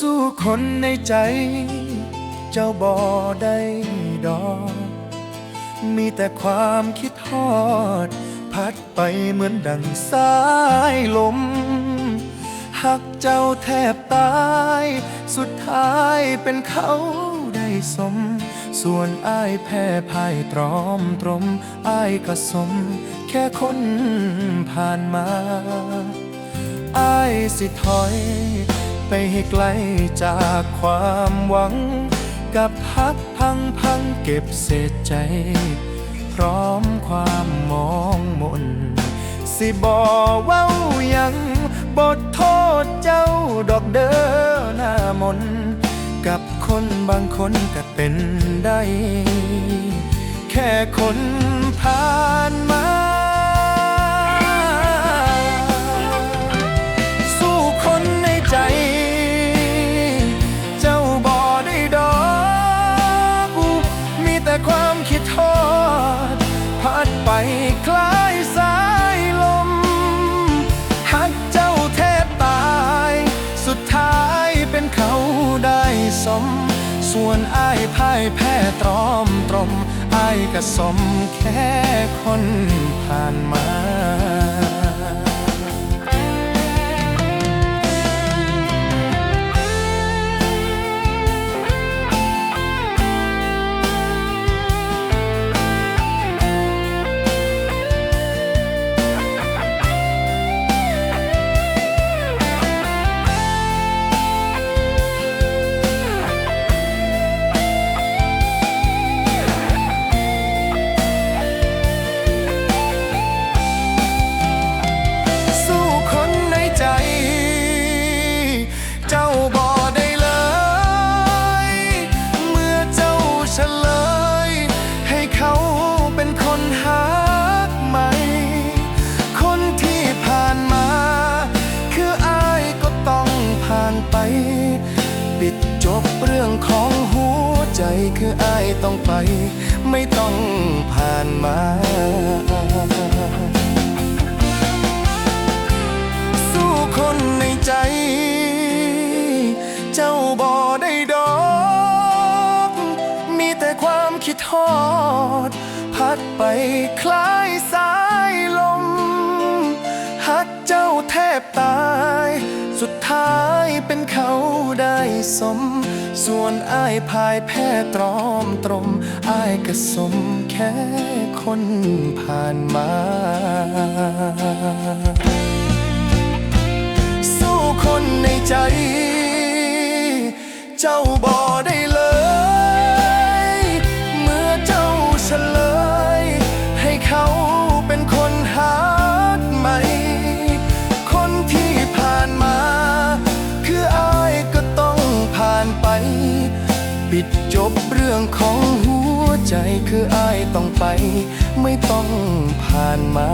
สู้คนในใจ เจ้าบ่ได้ดอก มีแต่ความคิดทอด พัดไปเหมือนดังสายลม หักเจ้าแทบตาย สุดท้ายเป็นเขาได้สม ส่วนอ้ายแพ้พ่ายตรอมตรมอ้ายก็สม แค่คนผ่านมาอายสิถอย ไปให้ไกลจากความหวัง กับพักพังพังเก็บเศษใจ พร้อมความมองมน สิบอเว้ายังบทโทษเจ้าดอกเด้อหน้ามน กับคนบางคนก็เป็นได้ แค่คน ส่วนอ้ายพ่ายแพ้ตรอมตรมอ้ายก็สมแค่คนผ่านมา คืออายต้องไป ไม่ต้องผ่านมาสู้คนในใจ เจ้าบ่ได้ดอกมีแต่ความคิดทอด พัดไปคล้ายสายลม หักเจ้าแทบตาย สุดท้าย เขาได้สม ส่วนอ้ายพายแพ้ตรอมตรมอ้ายก็สมแค่คนผ่านมาสู้คนในใจ เจ้าบ่ได ปิดจบเรื่องของหัวใจคืออายต้องไป ไม่ต้องผ่านมา